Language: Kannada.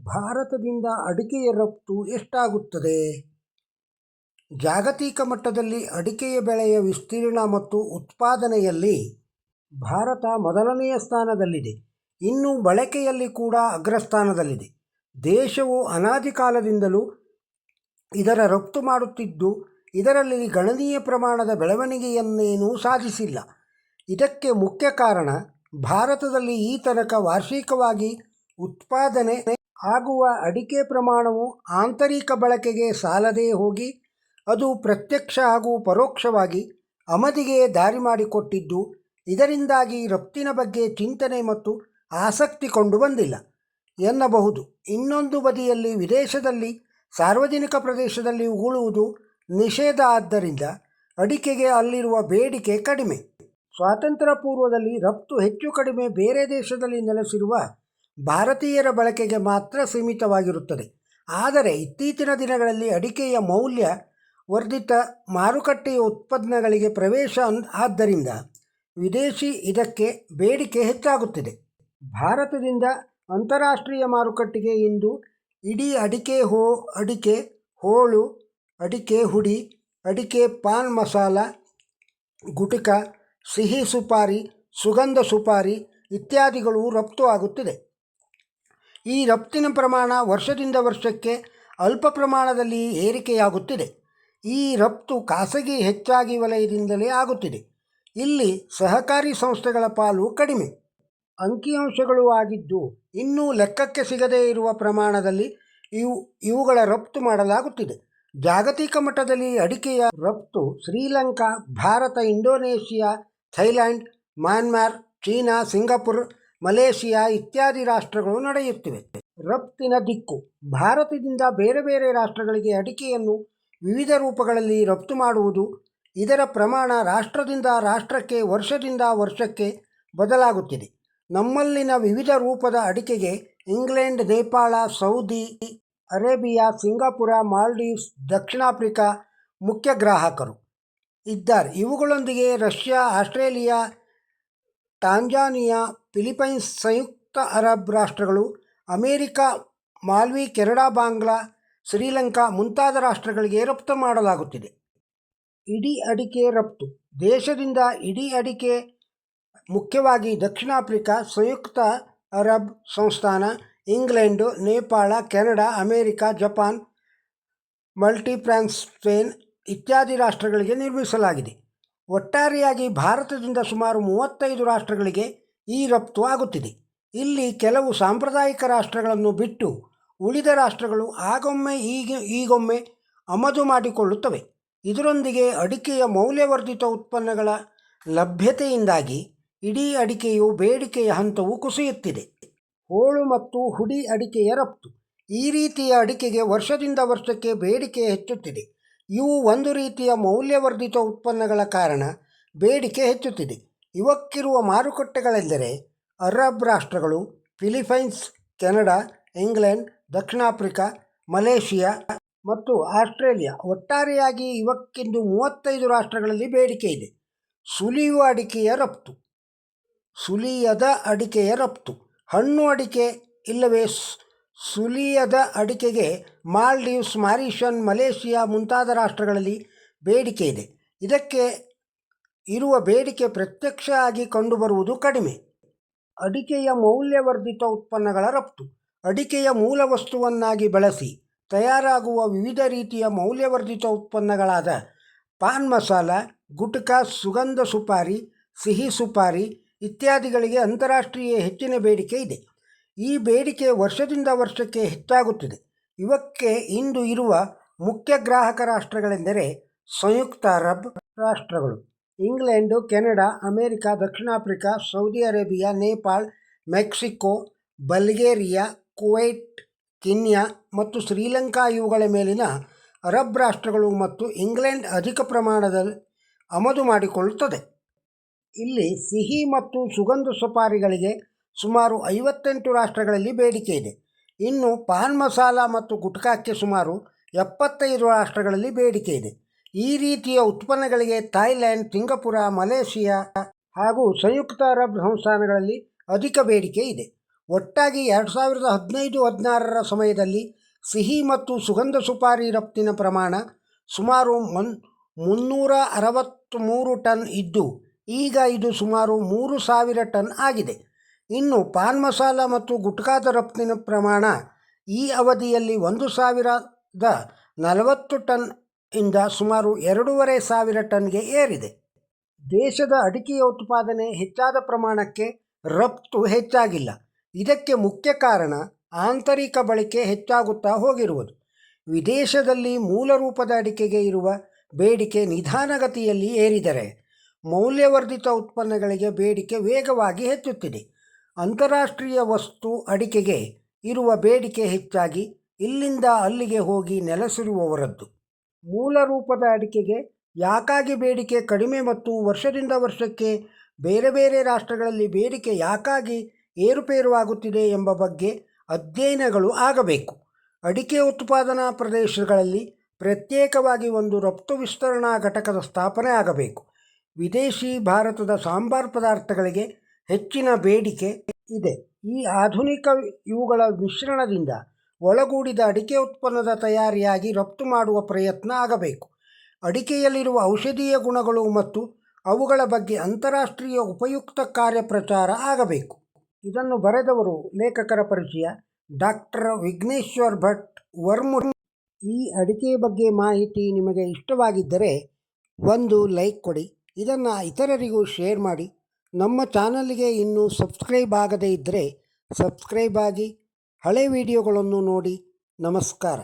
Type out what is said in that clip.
ಭಾರತದಿಂದ ಅಡಿಕೆಯ ರಫ್ತು ಎಷ್ಟಾಗುತ್ತದೆ? ಜಾಗತಿಕ ಮಟ್ಟದಲ್ಲಿ ಅಡಿಕೆಯ ಬೆಳೆಯ ವಿಸ್ತೀರ್ಣ ಮತ್ತು ಉತ್ಪಾದನೆಯಲ್ಲಿ ಭಾರತ ಮೊದಲನೆಯ ಸ್ಥಾನದಲ್ಲಿದೆ. ಇನ್ನು ಬಳಕೆಯಲ್ಲಿ ಕೂಡ ಅಗ್ರಸ್ಥಾನದಲ್ಲಿದೆ. ದೇಶವು ಅನಾದಿ ಕಾಲದಿಂದಲೂ ಇದರ ರಫ್ತು ಮಾಡುತ್ತಿದ್ದು, ಇದರಲ್ಲಿ ಗಣನೀಯ ಪ್ರಮಾಣದ ಬೆಳವಣಿಗೆಯನ್ನೇನೂ ಸಾಧಿಸಿಲ್ಲ. ಇದಕ್ಕೆ ಮುಖ್ಯ ಕಾರಣ, ಭಾರತದಲ್ಲಿ ಈ ತನಕ ವಾರ್ಷಿಕವಾಗಿ ಉತ್ಪಾದನೆ ಆಗುವ ಅಡಿಕೆ ಪ್ರಮಾಣವು ಆಂತರಿಕ ಬಳಕೆಗೆ ಸಾಲದೇ ಹೋಗಿ, ಅದು ಪ್ರತ್ಯಕ್ಷ ಹಾಗೂ ಪರೋಕ್ಷವಾಗಿ ಅಮದಿಗೆ ದಾರಿ ಮಾಡಿಕೊಟ್ಟಿದ್ದು, ಇದರಿಂದಾಗಿ ರಫ್ತಿನ ಬಗ್ಗೆ ಚಿಂತನೆ ಮತ್ತು ಆಸಕ್ತಿ ಕೊಂಡು ಬಂದಿಲ್ಲ ಎನ್ನಬಹುದು. ಇನ್ನೊಂದು ಬದಿಯಲ್ಲಿ ವಿದೇಶದಲ್ಲಿ, ಸಾರ್ವಜನಿಕ ಪ್ರದೇಶದಲ್ಲಿ ಉಗುಳುವುದು ನಿಷೇಧ ಆದ್ದರಿಂದ ಅಡಿಕೆಗೆ ಅಲ್ಲಿರುವ ಬೇಡಿಕೆ ಕಡಿಮೆ. ಸ್ವಾತಂತ್ರ್ಯ ಪೂರ್ವದಲ್ಲಿ ರಫ್ತು ಹೆಚ್ಚು ಕಡಿಮೆ ಬೇರೆ ದೇಶದಲ್ಲಿ ನೆಲೆಸಿರುವ ಭಾರತೀಯರ ಬಳಕೆಗೆ ಮಾತ್ರ ಸೀಮಿತವಾಗಿರುತ್ತದೆ. ಆದರೆ ಇತ್ತೀಚಿನ ದಿನಗಳಲ್ಲಿ ಅಡಿಕೆಯ ಮೌಲ್ಯ ವರ್ಧಿತ ಮಾರುಕಟ್ಟೆಯ ಉತ್ಪನ್ನಗಳಿಗೆ ಪ್ರವೇಶ ಆದ್ದರಿಂದ ವಿದೇಶಿ ಇದಕ್ಕೆ ಬೇಡಿಕೆ ಹೆಚ್ಚಾಗುತ್ತಿದೆ. ಭಾರತದಿಂದ ಅಂತಾರಾಷ್ಟ್ರೀಯ ಮಾರುಕಟ್ಟೆಗೆ ಇಂದು ಇಡೀ ಅಡಿಕೆ ಹೋ ಅಡಿಕೆ ಹೋಳು, ಅಡಿಕೆ ಹುಡಿ, ಅಡಿಕೆ ಪಾನ್ ಮಸಾಲ, ಗುಟಿಕ ಸಿಹಿ ಸುಪಾರಿ, ಸುಗಂಧ ಸುಪಾರಿ ಇತ್ಯಾದಿಗಳು ರಫ್ತು ಆಗುತ್ತಿದೆ. ಈ ರಫ್ತಿನ ಪ್ರಮಾಣ ವರ್ಷದಿಂದ ವರ್ಷಕ್ಕೆ ಅಲ್ಪ ಪ್ರಮಾಣದಲ್ಲಿ ಏರಿಕೆಯಾಗುತ್ತಿದೆ. ಈ ರಫ್ತು ಖಾಸಗಿ ಹೆಚ್ಚಾಗಿ ವಲಯದಿಂದಲೇ ಆಗುತ್ತಿದೆ. ಇಲ್ಲಿ ಸಹಕಾರಿ ಸಂಸ್ಥೆಗಳ ಪಾಲು ಕಡಿಮೆ. ಅಂಕಿಅಂಶಗಳು ಆಗಿದ್ದು ಇನ್ನೂ ಲೆಕ್ಕಕ್ಕೆ ಸಿಗದೇ ಇರುವ ಪ್ರಮಾಣದಲ್ಲಿ ಇವು ಇವುಗಳ ರಫ್ತು ಮಾಡಲಾಗುತ್ತಿದೆ. ಜಾಗತಿಕ ಮಟ್ಟದಲ್ಲಿ ಅಡಿಕೆಯ ರಫ್ತು Sri Lanka, Bharat, Indonesia, Thailand, Myanmar, China, Singapore, Malaysia ಇತ್ಯಾದಿ ರಾಷ್ಟ್ರಗಳು ನಡೆಯುತ್ತಿವೆ. ರಫ್ತಿನ ದಿಕ್ಕು ಭಾರತದಿಂದ ಬೇರೆ ಬೇರೆ ರಾಷ್ಟ್ರಗಳಿಗೆ ಅಡಿಕೆಯನ್ನು ವಿವಿಧ ರೂಪಗಳಲ್ಲಿ ರಫ್ತು ಮಾಡುವುದು. ಇದರ ಪ್ರಮಾಣ ರಾಷ್ಟ್ರದಿಂದ ರಾಷ್ಟ್ರಕ್ಕೆ ವರ್ಷದಿಂದ ವರ್ಷಕ್ಕೆ ಬದಲಾಗುತ್ತಿದೆ. ನಮ್ಮಲ್ಲಿನ ವಿವಿಧ ರೂಪದ ಅಡಿಕೆಗೆ England, Nepal, Saudi Arabia, Singapore Maldives, ದಕ್ಷಿಣ ಆಫ್ರಿಕಾ ಮುಖ್ಯ ಗ್ರಾಹಕರು ಇದ್ದಾರೆ. ಇವುಗಳೊಂದಿಗೆ ರಷ್ಯಾ, ಆಸ್ಟ್ರೇಲಿಯಾ, ಟಾಂಜಾನಿಯಾ, ಫಿಲಿಪೈನ್ಸ್, ಸಂಯುಕ್ತ ಅರಬ್ ರಾಷ್ಟ್ರಗಳು, ಅಮೇರಿಕಾ ಮಾಲ್ವಿ, ಕೆನಡಾ, ಬಾಂಗ್ಲಾ, ಶ್ರೀಲಂಕಾ ಮುಂತಾದ ರಾಷ್ಟ್ರಗಳಿಗೆ ರಫ್ತು ಮಾಡಲಾಗುತ್ತಿದೆ. ಇಡೀ ಅಡಿಕೆ ರಫ್ತು ದೇಶದಿಂದ ಇಡೀ ಅಡಿಕೆ ಮುಖ್ಯವಾಗಿ ದಕ್ಷಿಣ ಆಫ್ರಿಕಾ, ಸಂಯುಕ್ತ ಅರಬ್ ಸಂಸ್ಥಾನ, England, Nepal, Canada, America Japan, ಮಲ್ಟಿಪ್ರಾನ್ಸ್ Spain ಇತ್ಯಾದಿ ರಾಷ್ಟ್ರಗಳಿಗೆ ನಿರ್ಮಿಸಲಾಗಿದೆ. ಒಟ್ಟಾರೆಯಾಗಿ ಭಾರತದಿಂದ ಸುಮಾರು ಮೂವತ್ತೈದು ರಾಷ್ಟ್ರಗಳಿಗೆ ಈ ರಫ್ತು ಆಗುತ್ತಿದೆ. ಇಲ್ಲಿ ಕೆಲವು ಸಾಂಪ್ರದಾಯಿಕ ರಾಷ್ಟ್ರಗಳನ್ನು ಬಿಟ್ಟು ಉಳಿದ ರಾಷ್ಟ್ರಗಳು ಆಗೊಮ್ಮೆ ಈಗ ಈಗೊಮ್ಮೆ ಆಮದು ಮಾಡಿಕೊಳ್ಳುತ್ತವೆ. ಇದರೊಂದಿಗೆ ಅಡಿಕೆಯ ಮೌಲ್ಯವರ್ಧಿತ ಉತ್ಪನ್ನಗಳ ಲಭ್ಯತೆಯಿಂದಾಗಿ ಇಡೀ ಅಡಿಕೆಯು ಬೇಡಿಕೆಯ ಹಂತವು ಕುಸಿಯುತ್ತಿದೆ. ಹೋಳು ಮತ್ತು ಹುಡಿ ಅಡಿಕೆಯ ರಫ್ತು ಈ ರೀತಿಯ ಅಡಿಕೆಗೆ ವರ್ಷದಿಂದ ವರ್ಷಕ್ಕೆ ಬೇಡಿಕೆ ಹೆಚ್ಚುತ್ತಿದೆ. ಇವು ಒಂದು ರೀತಿಯ ಮೌಲ್ಯವರ್ಧಿತ ಉತ್ಪನ್ನಗಳ ಕಾರಣ ಬೇಡಿಕೆ ಹೆಚ್ಚುತ್ತಿದೆ. ಇವಕ್ಕಿರುವ ಮಾರುಕಟ್ಟೆಗಳೆಂದರೆ ಅರಬ್ ರಾಷ್ಟ್ರಗಳು, ಫಿಲಿಪೈನ್ಸ್, ಕೆನಡಾ, ಇಂಗ್ಲೆಂಡ್, ದಕ್ಷಿಣ ಆಫ್ರಿಕಾ, ಮಲೇಷಿಯಾ ಮತ್ತು ಆಸ್ಟ್ರೇಲಿಯಾ. ಒಟ್ಟಾರೆಯಾಗಿ ಇವಕ್ಕಿಂದು ಮೂವತ್ತೈದು ರಾಷ್ಟ್ರಗಳಲ್ಲಿ ಬೇಡಿಕೆ ಇದೆ. ಸುಲಿಯುವ ಅಡಿಕೆಯ ರಫ್ತು ಸುಲಿಯದ ಅಡಿಕೆಯ ರಫ್ತು ಹಣ್ಣು ಅಡಿಕೆ ಇಲ್ಲವೇ ಸುಲಿಯದ ಅಡಿಕೆಗೆ ಮಾಲ್ಡೀವ್ಸ್, ಮಾರಿಷನ್ ಮಲೇಷಿಯಾ ಮುಂತಾದ ರಾಷ್ಟ್ರಗಳಲ್ಲಿ ಬೇಡಿಕೆ ಇದೆ. ಇದಕ್ಕೆ ಇರುವ ಬೇಡಿಕೆ ಪ್ರತ್ಯಕ್ಷ ಆಗಿ ಕಂಡುಬರುವುದು ಕಡಿಮೆ. ಅಡಿಕೆಯ ಮೌಲ್ಯವರ್ಧಿತ ಉತ್ಪನ್ನಗಳ ರಫ್ತು ಅಡಿಕೆಯ ಮೂಲ ವಸ್ತುವನ್ನಾಗಿ ಬಳಸಿ ತಯಾರಾಗುವ ವಿವಿಧ ರೀತಿಯ ಮೌಲ್ಯವರ್ಧಿತ ಉತ್ಪನ್ನಗಳಾದ ಪಾನ್ ಮಸಾಲ, ಗುಟ್ಕಾ, ಸುಗಂಧ ಸುಪಾರಿ, ಸಿಹಿ ಸುಪಾರಿ ಇತ್ಯಾದಿಗಳಿಗೆ ಅಂತಾರಾಷ್ಟ್ರೀಯ ಹೆಚ್ಚಿನ ಬೇಡಿಕೆ ಇದೆ. ಈ ಬೇಡಿಕೆ ವರ್ಷದಿಂದ ವರ್ಷಕ್ಕೆ ಹೆಚ್ಚಾಗುತ್ತಿದೆ. ಇವಕ್ಕೆ ಇಂದು ಇರುವ ಮುಖ್ಯ ಗ್ರಾಹಕ ರಾಷ್ಟ್ರಗಳೆಂದರೆ ಸಂಯುಕ್ತ ಅರಬ್ ರಾಷ್ಟ್ರಗಳು, ಇಂಗ್ಲೆಂಡು ಕೆನಡಾ, ಅಮೇರಿಕಾ ದಕ್ಷಿಣ Africa, Saudi Arabia, Nepal Mexico, Bulgaria, Kuwait, Kenya ಮತ್ತು ಶ್ರೀಲಂಕಾ ಇವುಗಳ ಮೇಲಿನ ಅರಬ್ ರಾಷ್ಟ್ರಗಳು ಮತ್ತು ಇಂಗ್ಲೆಂಡ್ ಅಧಿಕ ಪ್ರಮಾಣದಲ್ಲಿ ಆಮದು ಮಾಡಿಕೊಳ್ಳುತ್ತದೆ. ಇಲ್ಲಿ ಸಿಹಿ ಮತ್ತು ಸುಗಂಧ ಸುಪಾರಿಗಳಿಗೆ ಸುಮಾರು ಐವತ್ತೆಂಟು ರಾಷ್ಟ್ರಗಳಲ್ಲಿ ಬೇಡಿಕೆ ಇದೆ. ಇನ್ನು ಪಾನ್ ಮಸಾಲ ಮತ್ತು ಗುಟ್ಕಾಕ್ಕೆ ಸುಮಾರು ಎಪ್ಪತ್ತೈದು ರಾಷ್ಟ್ರಗಳಲ್ಲಿ ಬೇಡಿಕೆ ಇದೆ. ಈ ರೀತಿಯ ಉತ್ಪನ್ನಗಳಿಗೆ ಥಾಯ್ಲ್ಯಾಂಡ್ ಸಿಂಗಪುರ, ಮಲೇಷಿಯಾ ಹಾಗೂ ಸಂಯುಕ್ತ ಅರಬ್ ಸಂಸ್ಥಾನಗಳಲ್ಲಿ ಅಧಿಕ ಬೇಡಿಕೆ ಇದೆ. ಒಟ್ಟಾಗಿ ಎರಡು ಸಾವಿರದ ಹದಿನೈದು ಹದಿನಾರರ ಸಮಯದಲ್ಲಿ ಸಿಹಿ ಮತ್ತು ಸುಗಂಧ ಸುಪಾರಿ ರಫ್ತಿನ ಪ್ರಮಾಣ ಸುಮಾರು ಮನ್ ಮುನ್ನೂರ ಅರವತ್ತ್ಮೂರು ಟನ್ ಇದ್ದು ಈಗ ಇದು ಸುಮಾರು ಮೂರು ಸಾವಿರ ಟನ್ ಆಗಿದೆ ಇನ್ನು ಪಾನ್ ಮಸಾಲ ಮತ್ತು ಗುಟ್ಕಾದ ರಫ್ತಿನ ಪ್ರಮಾಣ ಈ ಅವಧಿಯಲ್ಲಿ ಒಂದು ಸಾವಿರದ ನಲವತ್ತು ಟನ್ ಇಂದ ಸುಮಾರು ಎರಡೂವರೆ ಸಾವಿರ ಟನ್ಗೆ ಏರಿದೆ. ದೇಶದ ಅಡಿಕೆಯ ಉತ್ಪಾದನೆ ಹೆಚ್ಚಾದ ಪ್ರಮಾಣಕ್ಕೆ ರಫ್ತು ಹೆಚ್ಚಾಗಿಲ್ಲ. ಇದಕ್ಕೆ ಮುಖ್ಯ ಕಾರಣ ಆಂತರಿಕ ಬಳಕೆ ಹೆಚ್ಚಾಗುತ್ತಾ ಹೋಗಿರುವುದು. ವಿದೇಶದಲ್ಲಿ ಮೂಲ ರೂಪದ ಅಡಿಕೆಗೆ ಇರುವ ಬೇಡಿಕೆ ನಿಧಾನಗತಿಯಲ್ಲಿ ಏರಿದರೆ ಮೌಲ್ಯವರ್ಧಿತ ಉತ್ಪನ್ನಗಳಿಗೆ ಬೇಡಿಕೆ ವೇಗವಾಗಿ ಹೆಚ್ಚುತ್ತಿದೆ. ಅಂತಾರಾಷ್ಟ್ರೀಯ ವಸ್ತು ಅಡಿಕೆಗೆ ಇರುವ ಬೇಡಿಕೆ ಹೆಚ್ಚಾಗಿ ಇಲ್ಲಿಂದ ಅಲ್ಲಿಗೆ ಹೋಗಿ ನೆಲೆಸಿರುವವರದ್ದು. ಮೂಲ ರೂಪದ ಅಡಿಕೆಗೆ ಯಾಕಾಗಿ ಬೇಡಿಕೆ ಕಡಿಮೆ ಮತ್ತು ವರ್ಷದಿಂದ ವರ್ಷಕ್ಕೆ ಬೇರೆ ಬೇರೆ ರಾಷ್ಟ್ರಗಳಲ್ಲಿ ಬೇಡಿಕೆ ಯಾಕಾಗಿ ಏರುಪೇರುವಾಗುತ್ತಿದೆ ಎಂಬ ಬಗ್ಗೆ ಅಧ್ಯಯನಗಳು ಆಗಬೇಕು. ಅಡಿಕೆ ಉತ್ಪಾದನಾ ಪ್ರದೇಶಗಳಲ್ಲಿ ಪ್ರತ್ಯೇಕವಾಗಿ ಒಂದು ರಫ್ತು ವಿಸ್ತರಣಾ ಘಟಕದ ಸ್ಥಾಪನೆ ಆಗಬೇಕು. ವಿದೇಶಿ ಭಾರತದ ಸಾಂಬಾರ್ ಪದಾರ್ಥಗಳಿಗೆ ಹೆಚ್ಚಿನ ಬೇಡಿಕೆ ಇದೆ. ಈ ಆಧುನಿಕ ಇವುಗಳ ಮಿಶ್ರಣದಿಂದ ಒಳಗೂಡಿದ ಅಡಿಕೆ ಉತ್ಪನ್ನದ ತಯಾರಿಯಾಗಿ ರಫ್ತು ಮಾಡುವ ಪ್ರಯತ್ನ ಆಗಬೇಕು. ಅಡಿಕೆಯಲ್ಲಿರುವ ಔಷಧೀಯ ಗುಣಗಳು ಮತ್ತು ಅವುಗಳ ಬಗ್ಗೆ ಅಂತಾರಾಷ್ಟ್ರೀಯ ಉಪಯುಕ್ತ ಕಾರ್ಯಪ್ರಚಾರ ಆಗಬೇಕು. ಇದನ್ನು ಬರೆದವರು ಲೇಖಕರ ಪರಿಚಯ ಡಾಕ್ಟರ್ ವಿಘ್ನೇಶ್ವರ್ ಭಟ್ ವರ್ಮು. ಈ ಅಡಿಕೆ ಬಗ್ಗೆ ಮಾಹಿತಿ ನಿಮಗೆ ಇಷ್ಟವಾಗಿದ್ದರೆ ಒಂದು ಲೈಕ್ ಕೊಡಿ. ಇದನ್ನು ಇತರರಿಗೂ ಶೇರ್ ಮಾಡಿ. ನಮ್ಮ ಚಾನಲ್ಗೆ ಇನ್ನೂ ಸಬ್ಸ್ಕ್ರೈಬ್ ಆಗದೇ ಇದ್ದರೆ ಸಬ್ಸ್ಕ್ರೈಬ್ ಆಗಿ ಹಳೆ ವಿಡಿಯೋಗಳನ್ನು ನೋಡಿ ನಮಸ್ಕಾರ.